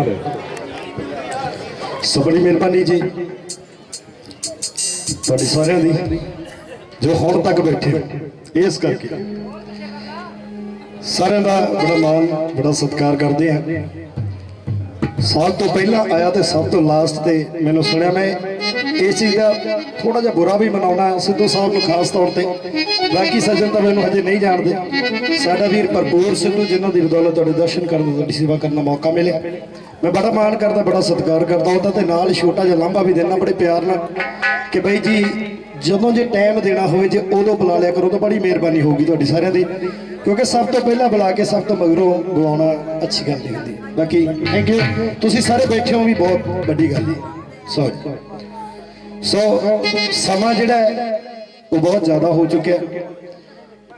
ਹਲੇ ਸੋ ਬੜੀ ਮਿਹਰਬਾਨੀ ਜੀ ਤੁਹਾਡੀ ਸਾਰਿਆਂ ਦੀ, ਜੋ ਹੁਣ ਤੱਕ ਬੈਠੇ ਇਸ ਕਰਕੇ ਸਾਰਿਆਂ ਦਾ ਬੜਾ ਮਾਣ, ਬੜਾ ਸਤਿਕਾਰ ਕਰਦੇ ਆ ਸਾਲ ਤੋਂ ਪਹਿਲਾਂ ਆਇਆ ਤੇ ਸਭ ਤੋਂ ਲਾਸਟ ਤੇ ਮੈਨੂੰ ਸੁਣਿਆ ਮੈਂ ਇਸ ਚੀਜ਼ ਦਾ ਥੋੜਾ ਜਿਹਾ ਬੁਰਾ ਵੀ ਮਨਾਉਣਾ ਸਿੱਧੂ ਸਾਹਿਬ ਨੂੰ ਖਾਸ ਤੌਰ ਤੇ। ਬਾਕੀ ਸੱਜਣ ਤਾਂ ਮੈਨੂੰ ਹਜੇ ਨਹੀਂ ਜਾਣਦੇ। ਸਾਡਾ ਵੀਰ ਭਰਪੂਰ ਸਿੱਧੂ, ਜਿਨ੍ਹਾਂ ਦੀ ਬਦੌਲਤ ਤੁਹਾਡੇ ਦਰਸ਼ਨ ਕਰਨ ਦਾ ਤੁਹਾਡੀ ਸੇਵਾ ਕਰਨ ਦਾ ਮੌਕਾ ਮਿਲਿਆ। ਮੈਂ ਬੜਾ ਮਾਣ ਕਰਦਾ, ਬੜਾ ਸਤਿਕਾਰ ਕਰਦਾ, ਉਹਦਾ ਤੇ ਨਾਲ ਛੋਟਾ ਜਿਹਾ ਲਾਂਭਾ ਵੀ ਦੇਣਾ, ਬੜੇ ਪਿਆਰ ਨਾਲ ਕਿ ਬਈ ਜੀ, ਜਦੋਂ ਜੇ ਟਾਈਮ ਦੇਣਾ ਹੋਵੇ, ਜੇ ਉਦੋਂ ਬੁਲਾ ਲਿਆ ਕਰੋ ਤਾਂ ਬੜੀ ਮਿਹਰਬਾਨੀ ਹੋਊਗੀ ਤੁਹਾਡੀ ਸਾਰਿਆਂ ਦੀ। ਕਿਉਂਕਿ ਸਭ ਤੋਂ ਪਹਿਲਾਂ ਬੁਲਾ ਕੇ, ਸਭ ਤੋਂ ਮਗਰੋਂ ਗਵਾਉਣਾ ਅੱਛੀ ਗੱਲ ਨਹੀਂ ਹੁੰਦੀ। ਬਾਕੀ ਥੈਂਕ ਯੂ ਤੁਸੀਂ ਸਾਰੇ ਬੈਠੇ ਹੋ ਵੀ ਬਹੁਤ ਵੱਡੀ ਗੱਲ ਹੈ। ਸੋ ਸੋ ਸਮਾਂ ਜਿਹੜਾ ਉਹ ਬਹੁਤ ਜ਼ਿਆਦਾ ਹੋ ਚੁੱਕਿਆ।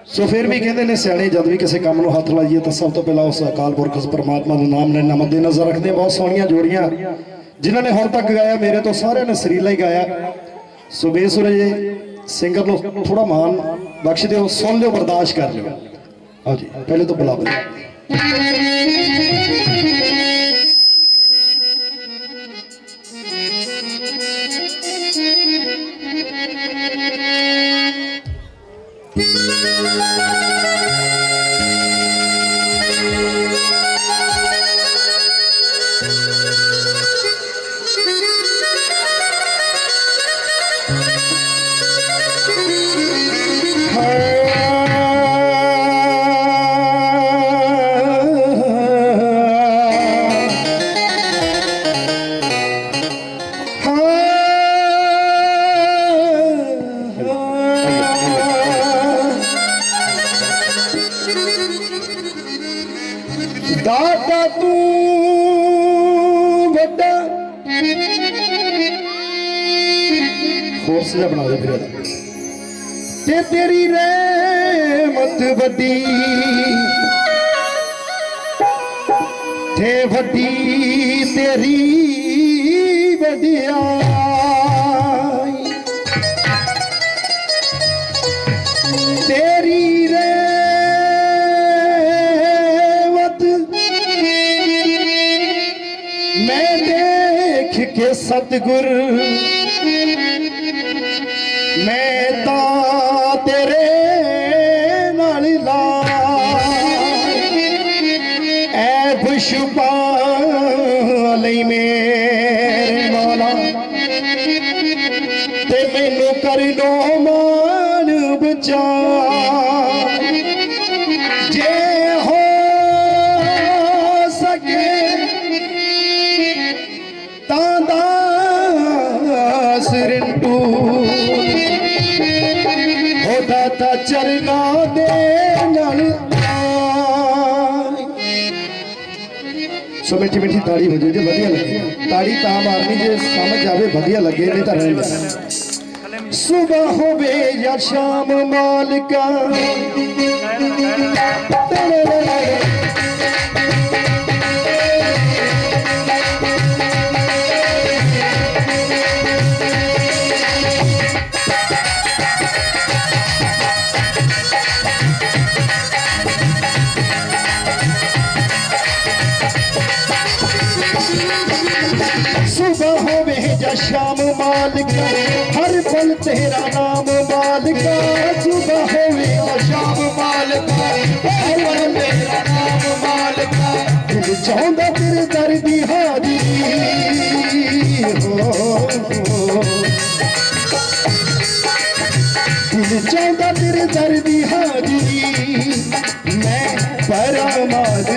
ਸੋ ਫਿਰ ਵੀ ਕਹਿੰਦੇ ਨੇ ਸਿਆਣੇ ਜਦ ਵੀ ਕਿਸੇ ਕੰਮ ਨੂੰ ਹੱਥ ਲਾਈਏ ਤਾਂ ਸਭ ਤੋਂ ਪਹਿਲਾਂ ਉਸ ਅਕਾਲ ਪੁਰਖ ਪਰਮਾਤਮਾ ਦਾ ਨਾਮ ਲੈਣਾ ਮੱਦੇ ਨਜ਼ਰ ਰੱਖਦੇ ਬਹੁਤ ਸੋਹਣੀਆਂ ਜੋੜੀਆਂ ਜਿਨ੍ਹਾਂ ਨੇ ਹੁਣ ਤੱਕ ਗਾਇਆ, ਮੇਰੇ ਤੋਂ ਸਾਰਿਆਂ ਨੇ ਸਰੀਲਾ ਹੀ ਗਾਇਆ। ਸੋ ਬੇਸੁਰੇ ਸਿੰਗਰ ਨੂੰ ਥੋੜਾ ਮਾਣ ਬਖਸ਼ ਦਿਓ, ਸੁਣ ਲਿਓ, ਬਰਦਾਸ਼ਤ ਕਰ ਲਿਓ। ਆਓ ਜੀ ਪਹਿਲੇ ਤੋਂ ਬੁਲਾ ਬੁਲਾ ਫੋਰਸ ਬਣਾ ਦੇ ਫਿਰ। ਇਹਦਾ ਤੇ ਤੇਰੀ ਰਹਿਮਤ ਵੱਡੀ, ਤੇ ਵੱਡੀ ਤੇਰੀ ਵਡਿਆਈ। ਤੇਰੀ ਰਹਿਮਤ ਮੈਂ ਦੇਖ ਕੇ ਸਤਿਗੁਰ ਤਾੜੀ ਹੋ ਜੇ ਜੇ ਵਧੀਆ ਲੱਗੇ। ਤਾੜੀ ਤਾਂ ਮਾਰਨੀ ਜੇ ਸਮਝ ਆਵੇ, ਵਧੀਆ ਲੱਗੇ, ਨਹੀਂ ਤਾਂ ਰਹਿਣ ਦੇ ਹੋਵੇ ਜਾਂ ਸ਼ਾਮ, ਮਾਲਕਾ। ਮਾਲਕਾ ਹਰ ਪਲ ਤੇਰਾ ਨਾਮ ਮਾਲਕਾ ਸੁਬਹ ਹੋਵੇ ਸ਼ਾਮ ਮਾਲਕਾ। ਹਰ ਪਲ ਤੇਰਾ ਨਾਮ ਮਾਲਕਾ। ਦਿਲ ਚਾਹੁੰਦਾ ਤੇਰੇ ਦਰ ਦੀ ਹਾਜ਼ਰੀ। ਹੋ ਦਿਲ ਚਾਹੁੰਦਾ ਤੇਰੇ ਦਰ ਦੀ ਹਾਜ਼ਰੀ। ਮੈਂ ਪਰਮਾਦ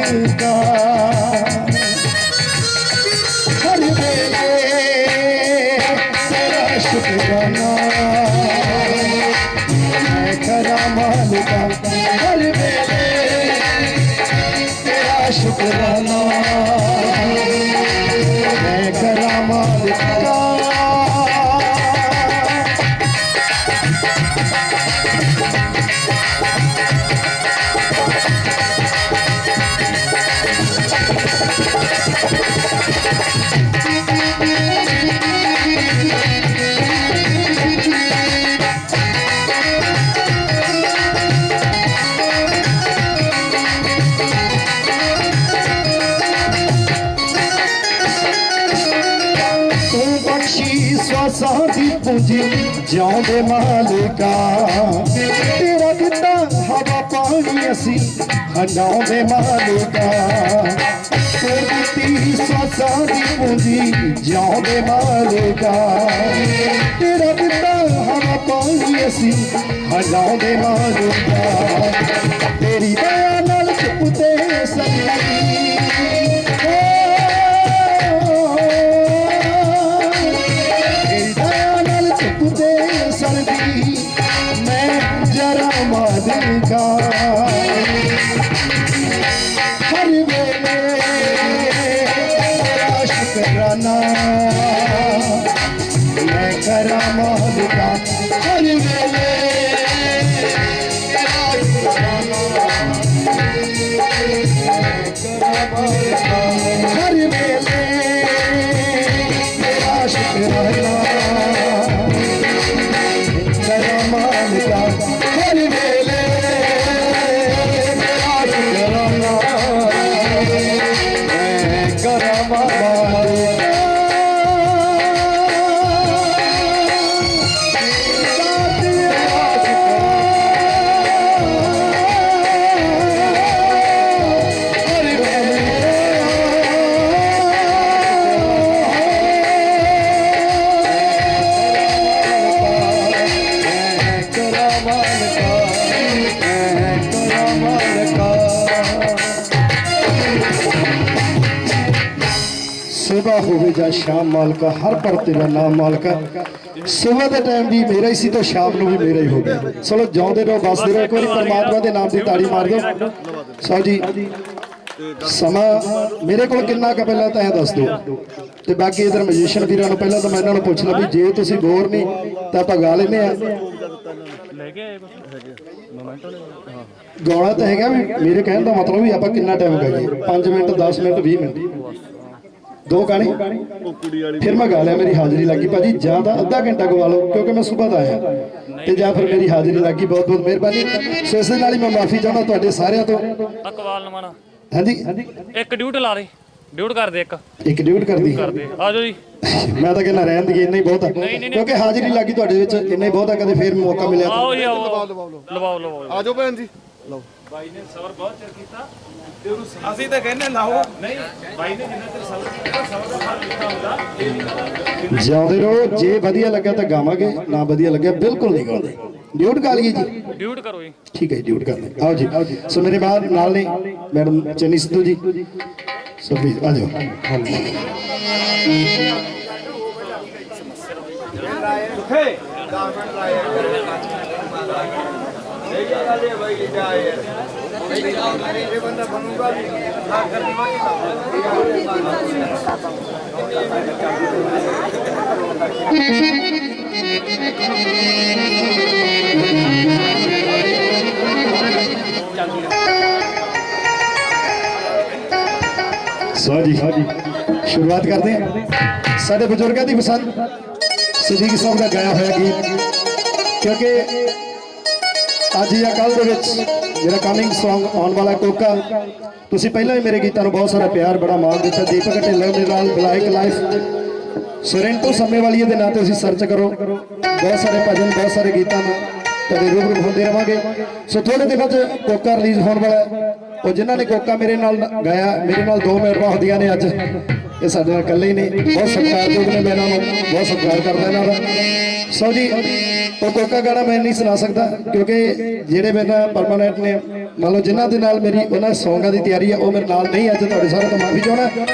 ਸਵਾਸਾਂ ਦੀ ਪੂੰਜੀ, ਜਿਉਂਦੇ ਮਾਲਕਾ। ਤੇਰਾ ਦਿੱਤਾ ਹਵਾ ਪਾਣੀ ਅਸੀਂ ਹੰਡਾਉਂਦੇ ਮਾਲਕਾ। ਤੇਰੀ ਦਿੱਤੀ ਸਵਾਸਾਂ ਦੀ ਪੂੰਜੀ, ਜਿਉਂਦੇ ਮਾਲਕਾ। ਤੇਰਾ ਦਿੱਤਾ ਹਵਾ ਪਾਣੀ ਅਸੀਂ ਹੰਡਾਉਂਦੇ ਮਾਲਕਾ। Hadi ਸੇਵਾ ਹੋਵੇ ਜਾਂ ਸ਼ਾਮ ਮਾਲਕਾ, ਹਰ ਪਰ ਤੇਰਾ ਨਾਮ ਮਾਲਕਾ ਸਵੇਰ ਦੇ ਟਾਈਮ ਵੀ ਮੇਰਾ ਹੀ ਸੀ ਤਾਂ ਸ਼ਾਮ ਨੂੰ ਵੀ ਮੇਰਾ ਹੀ ਹੋ ਚਲੋ ਜਿਉਂਦੇ ਰਹੋ ਬਸਦੇ ਰਹੋ ਇੱਕ ਵਾਰੀ ਪਰਮਾਤਮਾ ਦੇ ਨਾਮ ਦੀ ਤਾੜੀ ਮਾਰ ਦਿਓ। ਸਾਹਿਬ ਜੀ, ਸਮਾਂ ਮੇਰੇ ਕੋਲ ਕਿੰਨਾ ਕੁ ਪਹਿਲਾਂ ਤਾਂ ਇਹ ਦੱਸ ਦਿਓ। ਤੇ ਬਾਕੀ ਇਧਰ ਮੈਜੀਸ਼ੀਅਨ ਵੀਰਾਂ ਨੂੰ ਪਹਿਲਾਂ ਤਾਂ ਮੈਂ ਇਹਨਾਂ ਨੂੰ ਪੁੱਛ ਲਾਂ ਵੀ ਜੇ ਤੁਸੀਂ ਬੋਰ ਨਹੀਂ, ਤਾਂ ਆਪਾਂ ਗਾ ਲੈਨੇ ਆ। ਹਾਂ ਗਾਉਣਾ ਤਾਂ ਹੈਗਾ ਵੀ, ਮੇਰੇ ਕਹਿਣ ਦਾ ਮਤਲਬ ਵੀ ਆਪਾਂ ਕਿੰਨਾ ਟਾਈਮ ਗਾਈਏ? 5 ਮਿੰਟ 10 ਮਿੰਟ 20 ਮਿੰਟ। ਦੋ ਗਾਣੇ। ਫਿਰ ਮੈਂ ਗਾ ਲਿਆ ਮੇਰੀ ਹਾਜ਼ਰੀ ਲੱਗੀ ਭਾਜੀ ਜਾਂ ਤਾਂ ਅੱਧਾ ਘੰਟਾ ਗਵਾ ਲਓ ਕਿਉਂਕਿ ਮੈਂ ਸਵੇਰ ਦਾ ਆਇਆ। ਤੇ ਜਾਂ ਫਿਰ ਮੇਰੀ ਹਾਜ਼ਰੀ ਲੱਗੀ ਬਹੁਤ ਬਹੁਤ ਮਿਹਰਬਾਨੀ। ਸੋ ਇਸ ਨਾਲ ਹੀ ਮੈਂ ਮਾਫੀ ਚਾਹੁੰਦਾ ਤੁਹਾਡੇ ਸਾਰਿਆਂ ਤੋਂ। ਅਕਵਾਲ ਨਵਾਣਾ ਹਾਂਜੀ? ਇੱਕ ਡਿਊਟ ਲਾ ਦੇ। ਡਿਊਟ ਕਰ ਦੇ ਇੱਕ। ਇੱਕ ਡਿਊਟ ਕਰਦੀ ਕਰਦੇ ਆ ਜਾਓ ਜੀ। ਮੈਂ ਤਾਂ ਕਹਿੰਦਾ ਰਹਿਣ ਦੀ ਇੰਨਾ ਹੀ ਬਹੁਤ ਆ। ਕਿਉਂਕਿ ਹਾਜ਼ਰੀ ਲੱਗੀ ਤੁਹਾਡੇ ਵਿੱਚ ਇੰਨਾ ਹੀ ਬਹੁਤ ਆ ਕਦੇ ਫੇਰ ਮੌਕਾ ਮਿਲਿਆ ਤਾਂ ਆਓ ਜੀ ਆਓ ਲਵਾਓ ਲਵਾਓ ਆਜੋ ਭੈਣ ਜੀ। ਲਓ। ਬਾਈ ਨੇ ਸਬਰ ਬਹੁਤ ਚਿਰ ਕੀਤਾ। ਅਸੀਂ ਤਾਂ ਕਹਿੰਦੇ ਲਾਓ। ਨਹੀਂ ਬਾਈ ਨੇ ਜਿੰਨਾ ਚਿਰ ਦਾ ਫਲ ਹੁੰਦਾ। ਇਹ ਜਿਉਂਦੇ ਰਹੋ ਜੇ ਵਧੀਆ ਲੱਗਿਆ ਤਾਂ ਗਾਵਾਂਗੇ ਨਾ ਵਧੀਆ ਲੱਗਿਆ ਬਿਲਕੁਲ ਨਹੀਂ ਗਾਉਂਦੇ। ਡਿਊਟ ਗਾ ਲਈਏ ਜੀ। ਡਿਊਟ ਕਰੋ ਜੀ। ਠੀਕ ਹੈ ਜੀ, ਡਿਊਟ ਕਰਦੇ ਆਓ ਜੀ। ਸੋ ਮੇਰੇ ਬਾਅਦ ਨਾਲ ਨੇ ਮੈਡਮ ਚੰਨੀ ਸਿੱਧੂ ਜੀ। ਸੋ ਵੀ ਆ ਜਾਓ। ਸੋ ਜੀ ਸ਼ੁਰੂਆਤ ਕਰਦੇ ਹਾਂ ਸਾਡੇ ਬਜ਼ੁਰਗਾਂ ਦੀ ਪਸੰਦ ਸਦੀਕ ਸਾਹਿਬ ਦਾ ਗਾਇਆ ਹੋਇਆ ਗੀਤ ਕਿਉਂਕਿ ਅੱਜ ਜਾਂ ਕੱਲ ਦੇ ਵਿੱਚ ਜਿਹੜਾ ਕਮਿੰਗ Song ਆਉਣ ਵਾਲਾ ਕੋਕਾ, ਤੁਸੀਂ ਪਹਿਲਾਂ ਹੀ ਮੇਰੇ ਗੀਤਾਂ ਨੂੰ ਬਹੁਤ ਸਾਰਾ ਪਿਆਰ, ਬੜਾ ਮਾਣ ਦਿੱਤਾ। ਦੀਪਕ ਢਿੱਲੋਂ ਦੇ ਨਾਲ ਬਲਾਈਕ ਲਾਈਫ ਸੁਰਿੰਟੋ ਵਾਲੀਏ ਦੇ ਨਾਂ ਤੇ ਤੁਸੀਂ ਸਰਚ ਕਰੋ। ਬਹੁਤ ਸਾਰੇ ਭਜਨ, ਬਹੁਤ ਸਾਰੇ ਗੀਤਾਂ ਨਾਲ ਤੁਹਾਡੇ ਰੂਬਰੂ ਹੁੰਦੇ ਰਵਾਂਗੇ। ਸੋ ਥੋੜੇ ਦਿਨਾਂ 'ਚ ਕੋਕਾ ਰਿਲੀਜ਼ ਹੋਣ ਵਾਲਾ ਉਹ ਜਿਨ੍ਹਾਂ ਨੇ ਕੋਕਾ ਮੇਰੇ ਨਾਲ ਗਾਇਆ, ਮੇਰੇ ਨਾਲ ਦੋ ਮੈਡਮਾਂ ਹੁੰਦੀਆਂ ਨੇ ਅੱਜ। ਇਹ ਸਾਡੇ ਨਾਲ ਇਕੱਲੇ ਹੀ ਨੇ ਬਹੁਤ ਸਤਿਕਾਰਯੋਗ ਨੇ ਮੈਂ ਇਹਨਾਂ ਨੂੰ, ਬਹੁਤ ਸਤਿਕਾਰ ਕਰਦਾ ਇਹਨਾਂ ਦਾ। ਸੋ ਜੀ, ਉਹ ਕੋਕਾ ਗਾਣਾ ਮੈਂ ਨਹੀਂ ਸੁਣਾ ਸਕਦਾ, ਕਿਉਂਕਿ ਜਿਹੜੇ ਮੇਰੇ ਨਾਲ ਪਰਮਾਨੈਂਟ ਨੇ, ਮੰਨ ਲਓ ਜਿਨ੍ਹਾਂ ਦੇ ਨਾਲ ਮੇਰੀ ਉਹਨਾਂ ਸੌਂਗਾਂ ਦੀ ਤਿਆਰੀ ਹੈ ਉਹ ਮੇਰੇ ਨਾਲ ਨਹੀਂ ਅੱਜ ਤੁਹਾਡੇ ਸਾਰਿਆਂ ਤੋਂ ਮਾਫੀ ਚਾਹਣਾ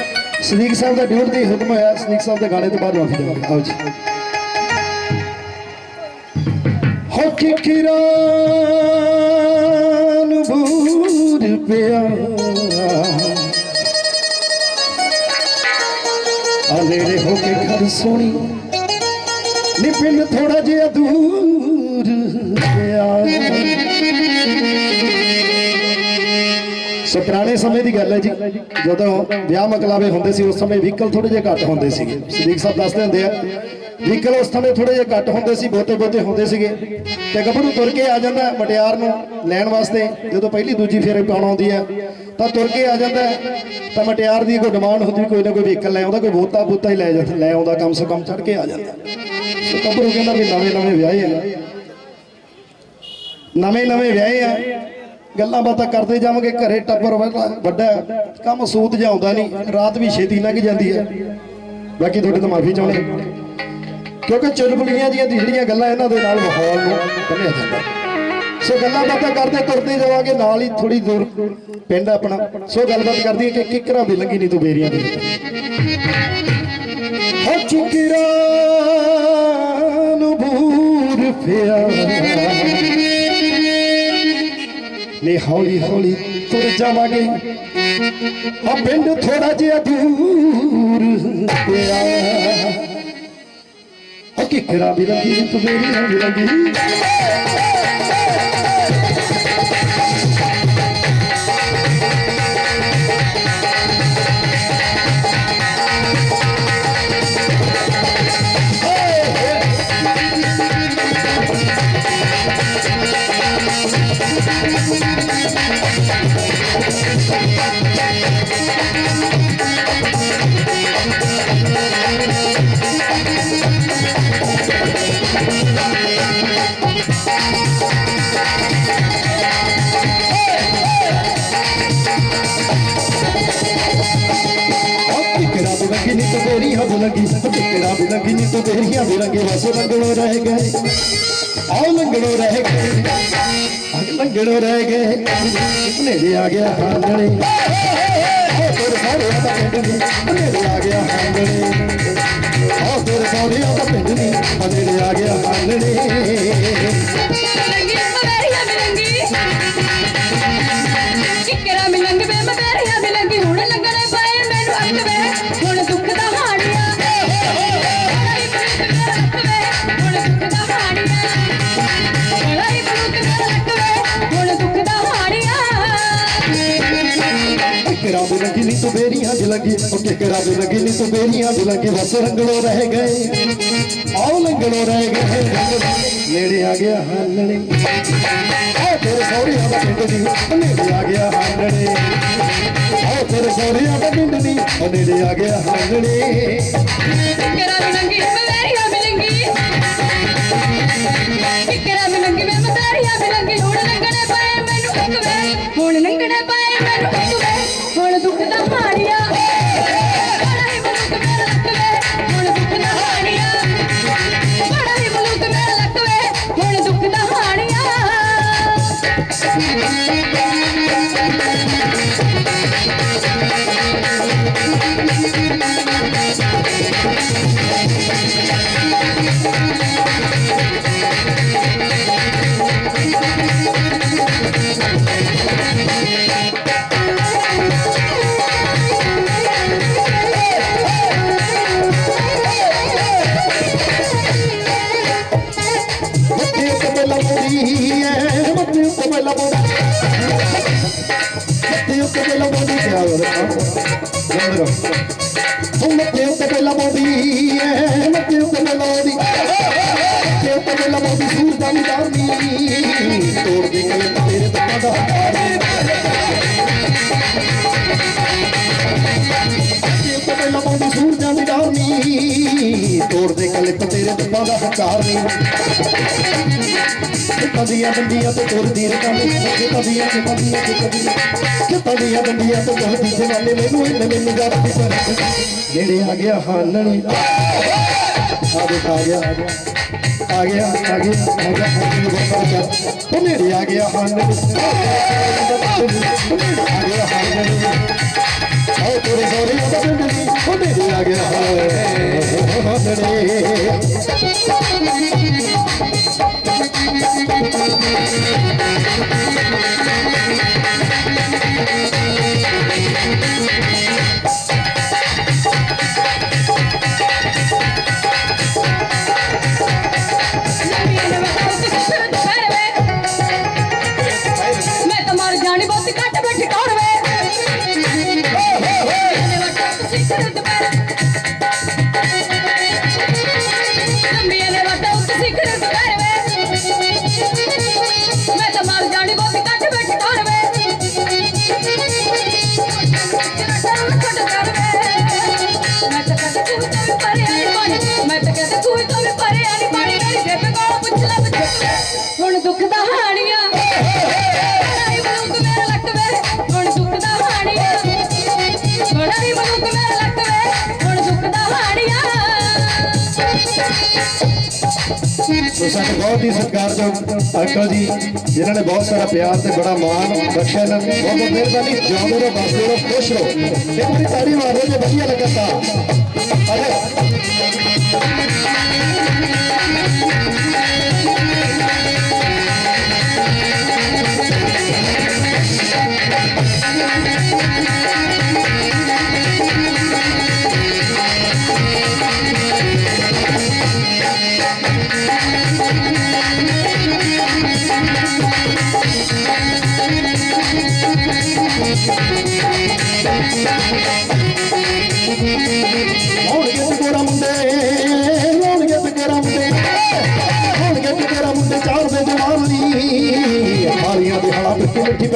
ਸਦੀਕ ਸਾਹਿਬ ਦਾ ਡਿਊਟ ਦੀ ਹੁਕਮ ਹੋਇਆ, ਸਦੀਕ ਸਾਹਿਬ ਦੇ ਗਾਣੇ ਤੋਂ ਬਾਅਦ ਮਾਫੀ ਚਾਹਾਂਗਾ ਆਓ ਜੀ। ਹੋ ਕਿਕਰਾਂ ਨੂੰ ਪਿਆ। ਆ ਹੋ ਕੇ ਘਰ ਸੋਣੀ। ਨੀ ਥੋੜਾ ਜਿਹਾ ਦੂਰ ਪਿਆ। ਸੋ ਪੁਰਾਣੇ ਸਮੇਂ ਦੀ ਗੱਲ ਹੈ ਜੀ, ਜਦੋਂ ਵਿਆਹ ਮਕਲਾਵੇ ਹੁੰਦੇ ਸੀ, ਉਸ ਸਮੇਂ ਵਹੀਕਲ ਥੋੜੇ ਜਿਹਾ ਘੱਟ ਹੁੰਦੇ ਸੀਗੇ। ਸਦੀਕ ਸਾਹਿਬ ਦੱਸਦੇ ਹੁੰਦੇ ਆ, ਵਹੀਕਲ ਉਸ ਸਮੇਂ ਥੋੜੇ ਜਿਹਾ ਘੱਟ ਹੁੰਦੇ ਸੀ, ਬਹੁਤੇ ਬਹੁਤੇ ਹੁੰਦੇ ਸੀਗੇ। ਤੇ ਗੱਭਰੂ ਤੁਰ ਕੇ ਆ ਜਾਂਦਾ ਹੈ ਮਟਿਆਰ ਨੂੰ ਲੈਣ ਵਾਸਤੇ, ਜਦੋਂ ਪਹਿਲੀ ਦੂਜੀ ਫੇਰੇ ਪਾਉਣ ਆਉਂਦੀ ਹੈ ਤਾਂ ਤੁਰ ਕੇ ਆ ਜਾਂਦਾ ਤਾਂ ਮਟਿਆਰ ਦੀ ਕੋਈ ਡਿਮਾਂਡ ਹੁੰਦੀ, ਕੋਈ ਨਾ ਕੋਈ ਵਹੀਕਲ ਲੈ ਆਉਂਦਾ, ਕੋਈ ਬੋਤਾ ਬੋਤਾ ਹੀ ਲੈ ਜਾਂਦਾ ਲੈ ਆਉਂਦਾ, ਕਮ ਸੇ ਕਮ ਚੜ ਕੇ ਆ ਜਾਂਦਾ। ਸੋ ਗੱਭਰੂ ਕਹਿੰਦਾ ਵੀ ਨਵੇਂ ਨਵੇਂ ਵਿਆਹੇ ਆ। ਨਵੇਂ ਨਵੇਂ ਵਿਆਹੇ ਆ। ਗੱਲਾਂ ਬਾਤਾਂ ਕਰਦੇ ਜਾਵਾਂਗੇ, ਘਰੇ ਟੱਬਰ ਵੱਡਾ ਕੰਮ ਸੂਤ ਜਾਉਂਦਾ ਨਹੀਂ। ਰਾਤ ਵੀ ਛੇਤੀ ਲੰਘ ਜਾਂਦੀ ਹੈ। ਬਾਕੀ ਤੁਹਾਡੇ ਤੋਂ ਮਾਫੀ ਚਾਹੁੰਦੇ ਕਿਉਂਕਿ ਚੁਲਬੁਲੀਆਂ ਦੀਆਂ ਜਿਹੜੀਆਂ ਗੱਲਾਂ ਇਹਨਾਂ ਦੇ ਨਾਲ ਮਾਹੌਲ ਨੂੰ ਬੰਨਿਆ ਜਾਂਦਾ ਸੋ ਗੱਲਾਂ ਬਾਤਾਂ ਕਰਦੇ ਤੁਰਦੇ ਜਾਵਾਂਗੇ ਨਾਲ ਹੀ ਥੋੜੀ ਦੂਰ ਪਿੰਡ ਆਪਣਾ। ਸੋ ਗੱਲਬਾਤ ਕਰਦੀ ਹੈ ਕਿ ਕਿਕਰਾਂ ਦੀ ਲੰਗੀ ਨਹੀਂ ਤੂੰ ਬੇਰੀਆਂ ਦੀ। ਹੋ ਚੁਕਿਰਾ ਨੂੰ ਬੂਰ ਪਿਆ? ਨੇ ਹੌਲੀ ਹੌਲੀ ਤੁਰ ਜਾਵਾਂਗੇ। ਆ ਪਿੰਡ ਥੋੜਾ ਜਿਹਾ ਦੂਰ ਪਿਆ। ਆ ਕਿਕਰਾ ਵੀ ਲੱਗੀ ਤੂੰ ਬੇਰੀਆਂ ਨਾ ਵੀ ਕਿਕਰਾ ਵੀ ਲੱਗੀ ਨੀ ਤੂੰ ਮੇਰੀ ਹੱਦ ਲੱਗੀ ਕਿਕਰਾ ਵੀ ਲੱਗੀ ਨੀ ਤੂੰ ਮੇਰੀਆਂ ਵੀ ਲੰਗੜੋ ਰਹਿ ਗਏ। ਆਓ ਲੰਗੜੋ ਰਹਿ ਗਏ। ਅਗ ਲੰਗੜੋ ਰਹਿ ਨੇੜੇ ਆ ਗਿਆ ਹਾਲਣੇ ਆਓ ਤੇਰੇ ਸਾਰੇ ਦਾ ਪਿੰਡ ਨੀ ਨੇੜੇ ਆ ਗਿਆ ਹਾਲਣੇ ਆਓ ਤੇਰੇ ਸਾਰੇ ਦਾ ਪਿੰਡ ਨੀ ਨੇੜੇ ਆ ਗਿਆ ਹਾਲਣੇ ਵੀ ਲੱਗੀ ਨੀ ਤੂੰ ਮੇਰੀਆਂ ਵੀ ਲੱਗੀ ਉਹ ਕਿਕਰਾ ਵੀ ਲੱਗੀ ਨੀ ਤੂੰ ਮੇਰੀਆਂ ਵੀ ਲੱਗੀ ਬਸ ਰੰਗੜੋ ਰਹਿ ਗਏ। ਆਓ ਲੰਗੜੋ ਰਹਿ ਗਏ। ਨੇੜੇ ਆ ਗਿਆ ਹਾਲਣੇ ਆਓ ਤੇਰੇ ਸੌਰੀਆਂ ਦਾ ਪਿੰਡ ਦੀ, ਨੇੜੇ ਆ ਗਿਆ ਹਾਲਣੇ ਆਓ ਤੇਰੇ ਸੌਰੀਆਂ ਦਾ ਪਿੰਡ ਦੀ, ਨੇੜੇ ਆ ਗਿਆ ਹਾਲਣੇ ਕਿਕਰਾ ਨੰਬਰ ਉਹ ਮੱਥੇ ਉੱਤੇ ਪਹਿਲਾ ਮੋੜੀ ਤੇਰੇ ਤੱਕਾ ਦਾ ਬੰਦੀਆਂ ਤੇ ਤੁਰਦੀ ਰਕਾਂ ਕਦੀਆਂ ਤੇ ਕਦੀਆਂ ਤੇ ਕਦੀਆਂ ਕਦੀਆਂ ਬੰਦੀਆਂ ਤੇ ਤੁਰਦੀ ਜਵਾਨੇ? ਮੈਨੂੰ ਇਹਨੇ ਮੈਨੂੰ ਜੱਟ ਦੀ ਪਰ ਜਿਹੜੇ ਆ ਗਿਆ ਹਾਲਣੀ ਆ ਦੇਖ, ਆ ਗਿਆ ਆ ਗਿਆ। ਆ ਗਿਆ ਆ ਗਿਆ ਉਹ ਨੇੜੇ ਆ ਗਿਆ ਹਾਲਣੀ ਆ ਗਿਆ ਉਹ ਨੇੜੇ ਆ ਗਿਆ। ਹਾਲਣੀ ਮੈਂ ਤਾਂ ਮਰ ਜਾਣੀ ਬਹੁਤ ਘੱਟ ਸੋ ਸਾਡੇ ਬਹੁਤ ਹੀ ਸਤਿਕਾਰਯੋਗ ਅੰਕਲ ਜੀ, ਜਿਨ੍ਹਾਂ ਨੇ ਬਹੁਤ ਸਾਰਾ ਪਿਆਰ ਤੇ ਬੜਾ ਮਾਣ ਬਖਸ਼ਿਆ ਇਹਨਾਂ ਨੂੰ, ਬਹੁਤ ਬਹੁਤ ਮਿਹਰਬਾਨੀ ਜਿਉਂਦੇ ਰਹੋ ਬਸਦੇ ਰਹੋ ਖੁਸ਼ ਰਹੋ। ਇੱਕ ਵਾਰੀ ਤਾੜੀ ਮਾਰ ਜੇ ਵਧੀਆ ਲੱਗਾ ਤਾਂ। ਅਰੇ ਹੋਣਗੇ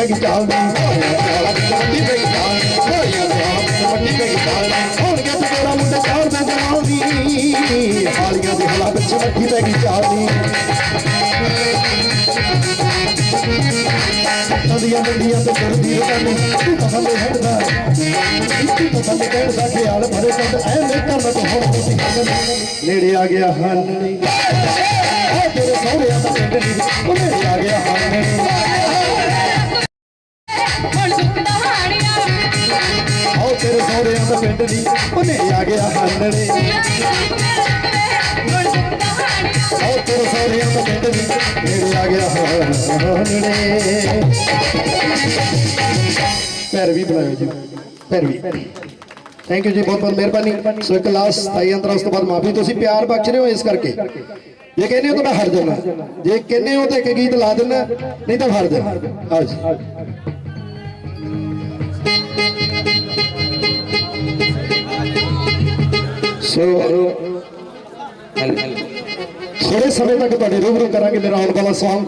ਹਾਲੀਆਂ ਦੇ ਹਾਲਾ ਵਿੱਚ ਮਿੱਠੀ ਪੈ ਗਈ ਚਾਲ ਦੀ ਹੋਣਗੇ ਤੇ ਤੇਰਾ ਮੁੰਡੇ ਚਾਰ ਦੇ ਜਵਾਨੀ ਹਾਲੀਆਂ ਦੇ ਹਾਲਾ ਵਿੱਚ ਮਿੱਠੀ ਪੈ ਗਈ ਨਦੀਆਂ ਮੰਡੀਆਂ ਤੇ ਕਰਦੀ ਰਕਾਨੀ ਤੂੰ ਤਾਂ ਥੱਲੇ ਹਟਦਾ ਤੂੰ ਤਾਂ ਥੱਲੇ ਕਹਿਣ ਖਿਆਲ ਭਰੇ ਕੰਦ ਐ ਨਹੀਂ ਕਰਦਾ ਤੂੰ ਹੁਣ ਤੁਸੀਂ ਨੇੜੇ ਆ ਗਿਆ ਹਨ। ਤੇਰੇ ਸਹੁਰਿਆਂ ਦਾ ਪਿੰਡ ਨੀ, ਉਹ ਨੇੜੇ ਆ ਗਿਆ ਹਨ। ਸਹੁਰਿਆਂ ਦਾ ਆ ਗਿਆ ਹਨਣੇ ਹੁਣ ਤੇਰੇ ਸਹੁਰਿਆਂ ਦਾ ਪਿੰਡ ਨੀ ਨੇੜੇ ਆ ਗਿਆ ਹਨਣੇ ਪੈਰ ਵੀ ਬਣਾਇਓ ਜੀ, ਪੈਰ ਵੀ। ਥੈਂਕ ਯੂ ਜੀ, ਬਹੁਤ ਬਹੁਤ ਮਿਹਰਬਾਨੀ। ਸੋ ਇੱਕ ਲਾਸਟ ਤਾਈ ਅੰਤਰਾ ਉਸ ਤੋਂ ਬਾਅਦ ਮਾਫੀ। ਤੁਸੀਂ ਪਿਆਰ ਬਖਸ਼ ਰਹੇ ਹੋ ਇਸ ਕਰਕੇ। ਜੇ ਕਹਿੰਦੇ ਹੋ ਤਾਂ ਮੈਂ ਹਟ ਜਾਣਾ ਜੇ ਕਹਿੰਦੇ ਹੋ ਤਾਂ ਇੱਕ ਗੀਤ ਲਾ ਦੇਣਾ ਨਹੀਂ ਤਾਂ ਹਟ ਦੇਣਾ ਆਓ ਜੀ। ਸੋ ਥੋੜੇ ਸਮੇਂ ਤੱਕ ਤੁਹਾਡੇ ਰੂਬਰੂ ਕਰਾਂਗੇ ਮੇਰਾ ਆਉਣ ਵਾਲਾ Song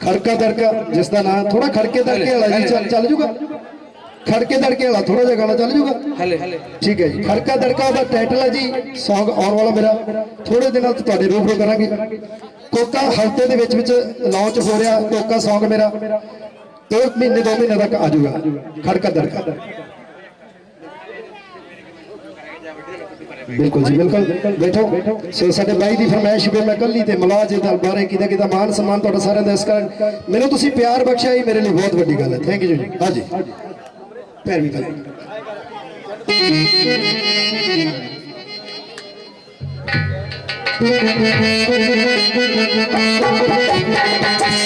ਖੜਕਾ ਦੜਕਾ ਜਿਸ ਦਾ ਨਾਮ ਥੋੜਾ ਖੜਕੇ ਦੜਕੇ ਵਾਲਾ ਜੀ ਚੱਲ ਚੱਲ ਜੂਗਾ। ਖੜਕੇ ਦੜਕੇ ਵਾਲਾ ਥੋੜਾ ਜਿਹਾ ਗਾਣਾ ਚੱਲ ਜੂਗਾ। ਹਲੇ। ਠੀਕ ਹੈ ਜੀ ਖੜਕਾ ਦੜਕਾ ਦਾ ਟਾਈਟਲ ਹੈ ਜੀ Song ਆਉਣ ਵਾਲਾ ਮੇਰਾ। ਥੋੜੇ ਦਿਨਾਂ ਤੋਂ ਤੁਹਾਡੇ ਰੂਬਰੂ ਕਰਾਂਗੇ। ਕੋਕਾ ਹਫ਼ਤੇ ਦੇ ਵਿੱਚ ਵਿੱਚ ਲਾਂਚ ਹੋ ਰਿਹਾ ਕੋਕਾ Song ਮੇਰਾ। ਇੱਕ ਮਹੀਨੇ ਦੋ ਮਹੀਨੇ ਤੱਕ ਆ ਜਾਊਗਾ ਖੜਕਾ ਦੜਕਾ ਬਿਲਕੁਲ ਜੀ, ਬਿਲਕੁਲ। ਬੈਠੋ। ਸੋ ਸਾਡੇ ਬਾਈ ਦੀ ਫਰਮਾਇਸ਼ ਵੀ ਮੈਂ ਕੱਲੀ ਤੇ ਮਲਾਜ ਦੇ ਬਾਰੇ ਕਿਦਾ ਕਿਦਾ ਮਾਨ ਸਨਮਾਨ ਤੁਹਾਡਾ ਸਾਰਿਆਂ ਦਾ ਇਸ ਕਾਰਨ। ਮੈਨੂੰ ਤੁਸੀਂ ਪਿਆਰ ਬਖਸ਼ਿਆ ਇਹ ਮੇਰੇ ਲਈ ਬਹੁਤ ਵੱਡੀ ਗੱਲ ਹੈ। ਥੈਂਕ ਯੂ ਜੀ। ਹਾਂਜੀ ਪੈਰ ਵੀ ਕਰੇ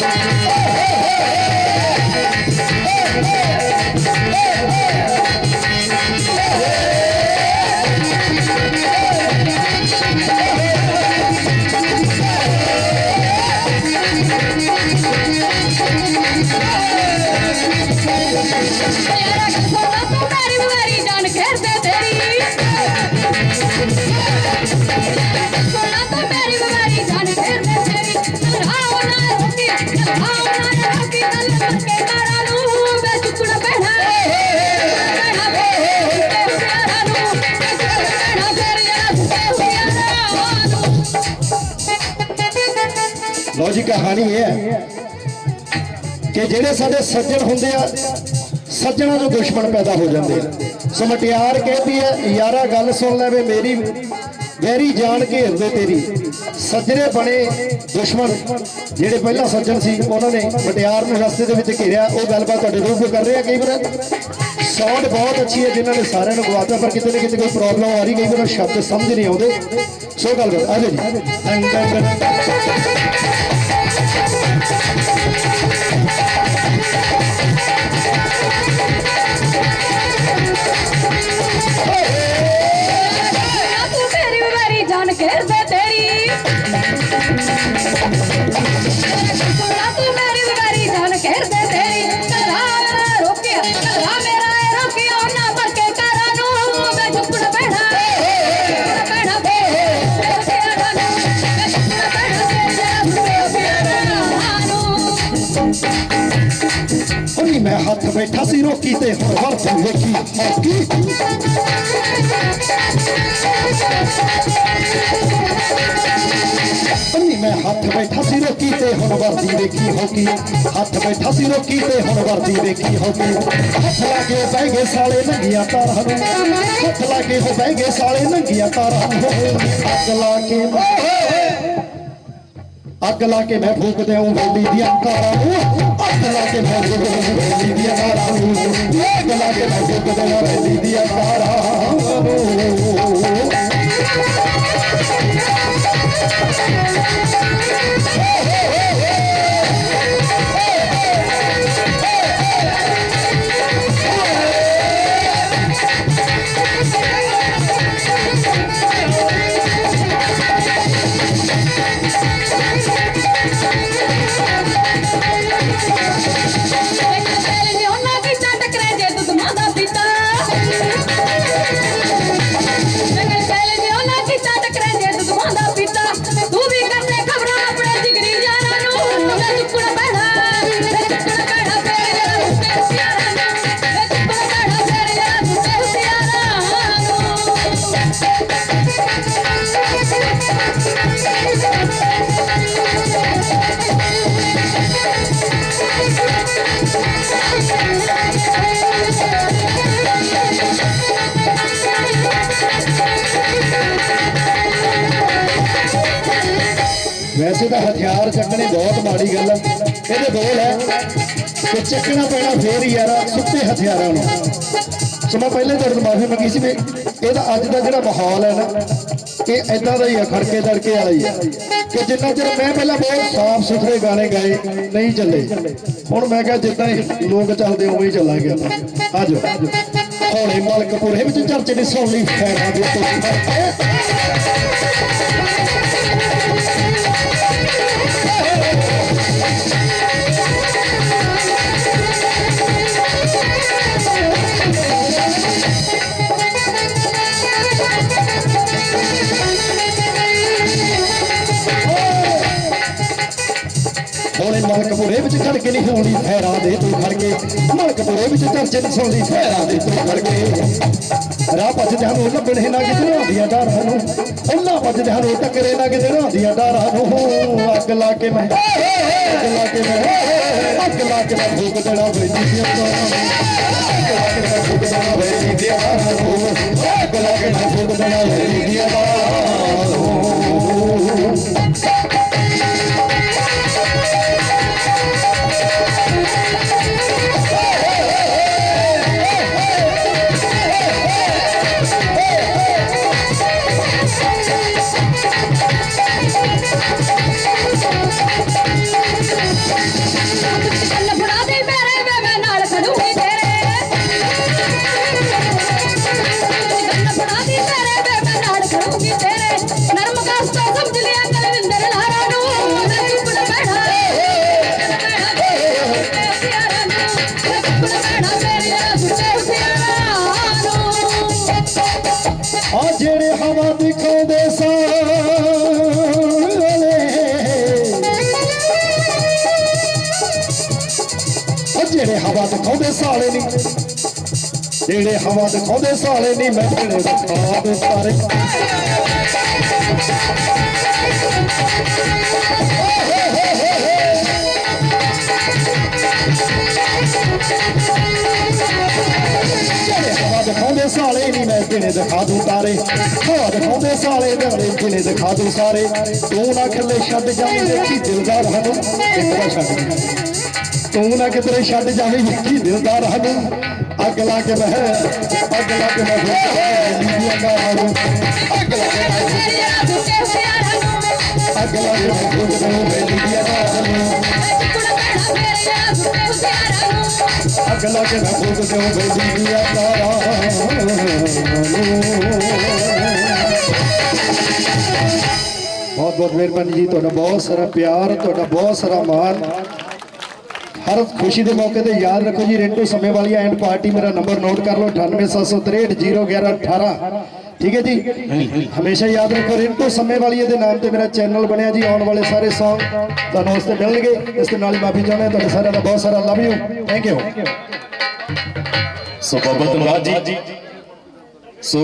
ਤੇਰਾ ਲੋ ਜੀ, ਕਹਾਣੀ ਇਹ ਹੈ ਕਿ ਜਿਹੜੇ ਸਾਡੇ ਸੱਜਣ ਹੁੰਦੇ ਆ, ਸੱਜਣਾ ਤੋਂ ਦੁਸ਼ਮਣ ਪੈਦਾ ਹੋ ਜਾਂਦੇ ਆ। ਸੋ ਮਟਿਆਰ ਕਹਿੰਦੀ ਹੈ, ਯਾਰਾ ਗੱਲ ਸੁਣ ਲੈ ਵੇ ਮੇਰੀ, ਗਹਿਰੀ ਜਾਣ ਘੇਰਦੇ ਤੇਰੀ। ਸੱਜਣੇ ਬਣੇ ਦੁਸ਼ਮਣ, ਜਿਹੜੇ ਪਹਿਲਾਂ ਸੱਜਣ ਸੀ, ਉਹਨਾਂ ਨੇ ਮਟਿਆਰ ਨੂੰ ਰਸਤੇ ਦੇ ਵਿੱਚ ਘੇਰਿਆ। ਉਹ ਗੱਲਬਾਤ ਤੁਹਾਡੇ ਰੂਪ ਕਰ ਰਹੇ ਆ ਕਈ ਵਾਰ। ਸਾਊਂਡ ਬਹੁਤ ਅੱਛੀ ਹੈ, ਜਿਨ੍ਹਾਂ ਨੇ ਸਾਰਿਆਂ ਨੂੰ ਗਵਾਤਾ ਪਰ ਕਿਤੇ ਨਾ ਕਿਤੇ ਕੋਈ ਪ੍ਰੋਬਲਮ ਆ ਰਹੀ, ਕਈ ਵਾਰ ਸ਼ਬਦ ਸਮਝ ਨਹੀਂ ਆਉਂਦੇ। ਸੋ ਗੱਲਬਾਤ ਆ ਜੀ। ਬੈਠਾ ਸੀ ਵੇਖੀ ਹੌਕੀ ਪੰਨੀ ਮੈਂ ਹੱਥ ਬੈਠਾ ਸੀ ਰੋਕੀ ਤੇ ਹੁਣ ਵਰਦੀ ਵੇਖੀ ਹੌਕੀ ਹੱਥ ਬੈਠਾ ਸੀ ਰੋਕੀ ਤੇ ਹੁਣ ਵਰਦੀ ਵੇਖੀ ਹੌਕੀ ਹੱਥ ਲਾ ਕੇ ਬਹਿ ਗਏ ਸਾਲੇ ਨੰਗੀਆਂ ਤਾਰਾਂ ਨੂੰ ਹੱਥ ਲਾ ਕੇ ਹੋ ਬਹਿ ਗਏ ਸਾਲੇ ਨੰਗੀਆਂ ਤਾਰਾਂ ਨੂੰ ਅੱਗ ਲਾ ਕੇ ਅੱਗ ਲਾ ਕੇ ਮੈਂ ਫੂਕ ਦਿਆਂ ਵੇਲੀ ਦੀਆਂ ਤਾਰਾਂ ਨੂੰ। ਅੱਗ ਲਾ ਕੇ ਮੈਂ ਫੂਕ ਦਿਆਂ ਵੇਲੀ ਦੀਆਂ ਤਾਰਾਂ ਨੂੰ। ਅੱਗ ਲਾ ਕੇ ਮੈਂ ਫੂਕ ਦਿਆਂ ਵੇਲੀ ਦੀਆਂ ਤਾਰਾਂ ਨੂੰ। ਵੈਸੇ ਤਾਂ ਹਥਿਆਰ ਚੱਕਣੇ ਬਹੁਤ ਮਾੜੀ ਗੱਲ ਹੈ ਇਹਦੇ ਬੋਲ ਹੈ ਕਿ ਚੱਕਣਾ ਪੈਣਾ ਫੇਰ ਯਾਰ, ਸੁੱਤੇ ਹਥਿਆਰਾਂ ਨੂੰ। ਸੋ ਮੈਂ ਪਹਿਲੇ ਤੁਹਾਡੇ ਤੋਂ ਮਾਫੀ ਮੰਗੀ ਸੀ ਵੀ ਇਹਦਾ ਅੱਜ ਦਾ ਜਿਹੜਾ ਮਾਹੌਲ ਹੈ ਨਾ, ਇਹ ਐਦਾਂ ਦਾ ਹੀ ਆ, ਖੜਕੇ ਦੜਕੇ ਵਾਲਾ ਹੀ ਆ। ਕਿ ਜਿੰਨਾ ਚਿਰ ਮੈਂ ਪਹਿਲਾਂ ਬਹੁਤ ਸਾਫ਼ ਸੁਥਰੇ ਗਾਣੇ ਗਾਏ, ਨਹੀਂ ਚੱਲੇ। ਹੁਣ ਮੈਂ ਕਿਹਾ ਜਿੱਦਾਂ ਹੀ ਲੋਕ ਚੱਲਦੇ ਉਵੇਂ ਹੀ ਚੱਲਾਂਗੇ ਆਪਾਂ। ਆਜੋ ਹੌਲੇ ਮਲਕਪੁਰੇ ਵਿੱਚ ਚਰਚ ਦੀ ਸੁਣ ਲਈ ਦੇ ਤੋਂ ਮਲਕਪੁਰੇ ਵਿੱਚ ਖੜ ਕੇ ਨਹੀਂ ਹੋਣੀ ਫੈਰਾਂ ਦੇ ਤੂੰ ਖੜ ਕੇ ਮਲਕਪੁਰੇ ਵਿੱਚ ਚਰਚੇ ਨਹੀਂ ਸੁਣਦੀ ਫੈਰਾਂ ਦੇ ਤੂੰ ਖੜ ਕੇ ਰਾਹ ਭੱਜਦਿਆਂ ਨੂੰ ਲੱਭਣੇ ਨਾ ਕਿਤੇ ਹੁੰਦੀਆਂ ਡਾਰਾਂ ਨੂੰ ਉਹਨਾਂ ਭੱਜਦਿਆਂ ਨੂੰ ਟੱਕਰੇ ਨਾ ਕਿਤੇ ਹੁੰਦੀਆਂ ਡਾਰਾਂ ਨੂੰ ਅੱਗ ਲਾ ਕੇ ਮੈਂ ਅੱਗ ਲਾ ਕੇ ਮੈਂ ਅੱਗ ਲਾ ਕੇ ਮੈਂ ਫੂਕ ਦੇਣਾ ਵੇਦੀ ਦੀਆਂ ਤਾਰਾਂ ਨੂੰ ਅੱਗ ਦੀਆਂ ਤਾਰਾਂ ਨੂੰ ਅੱਗ ਲਾ ਕੇ ਮੈਂ ਫੂਕ ਦੇਣਾ ਵੇਦੀ ਦੀਆਂ ਤਾਰਾਂ ਨੂੰ ਦਿਖਾਉਂਦੇ ਸਾਲੇ ਨਹੀਂ ਜਿਹੜੇ ਹਵਾ ਦਿਖਾਉਂਦੇ ਸਾਲੇ ਨਹੀਂ ਮੈਂ ਜਿਹੜੇ ਦਿਖਾ ਦੇ ਸਾਰੇ। ਹਵਾ ਦਿਖਾਉਂਦੇ ਸਾਲੇ ਨਹੀਂ ਮੈਂ ਜਿਹੜੇ ਦਿਖਾ ਦੂੰ ਤਾਰੇ। ਹਵਾ ਦਿਖਾਉਂਦੇ ਸਾਲੇ ਜਿਹੜੇ ਜਿਹੜੇ ਦਿਖਾ ਦੂੰ ਸਾਰੇ। ਤੂੰ ਨਾ ਖੱਲੇ ਛੱਡ ਜਾਵੇਂ ਦੇਖੀ ਦਿਲਦਾਰ ਹਨੂੰ ਇੱਕ ਛੱਡ ਤੂੰ ਨਾ ਕਿਧਰੇ ਛੱਡ ਜਾਵੇਂ ਵੇਖੀ ਦਿਲਦਾਰ ਹਨੂੰ ਅੱਗ ਲਾ ਕੇ ਮੈਂ ਅੱਗ ਲਾ ਕੇ ਮੈਂ ਲੀਆਂ ਗਾਵਾਂ ਨੂੰ ਅੱਗ ਲਾ ਕੇ ਮੈਂ ਅੱਗ ਲਾ ਕੇ ਮੈਂ ਅੱਗ ਲਾ ਕੇ ਮੈਂ ਫੂਕ ਦੂੰ ਲੀਆਂ ਗਾਵਾਂ ਬਹੁਤ ਬਹੁਤ ਮਿਹਰਬਾਨੀ ਜੀ ਤੁਹਾਡਾ ਬਹੁਤ ਸਾਰਾ ਪਿਆਰ ਤੁਹਾਡਾ ਬਹੁਤ ਸਾਰਾ ਮਾਣ ਹਰ ਖੁਸ਼ੀ ਦੇ ਮੌਕੇ ਤੇ ਯਾਦ ਰੱਖੋ ਜੀ, ਰਿੰਟੂ ਸਮੇਂ ਵਾਲੀ ਐਂਡ ਪਾਰਟੀ ਮੇਰਾ ਨੰਬਰ ਨੋਟ ਕਰ ਲਓ 9876301118 ਠੀਕ ਹੈ ਜੀ? ਹਮੇਸ਼ਾ ਯਾਦ ਰੱਖੋ, ਰਿੰਟੋ ਸਮੇਂ ਵਾਲੀ ਦੇ ਨਾਮ ਤੇ ਮੇਰਾ ਚੈਨਲ ਬਣਿਆ ਜੀ, ਆਉਣ ਵਾਲੇ ਸਾਰੇ ਸੌਂਗ ਤੁਹਾਨੂੰ ਉਸ ਤੇ ਮਿਲਣਗੇ, ਇਸ ਦੇ ਨਾਲ ਹੀ ਮਾਫੀ ਚਾਹੁੰਦਾ ਤੁਹਾਡੇ ਸਾਰਿਆਂ ਦਾ ਬਹੁਤ ਸਾਰਾ love you thank you so ਬਹੁਤ ਧੰਨਵਾਦ ਜੀ। ਸੋ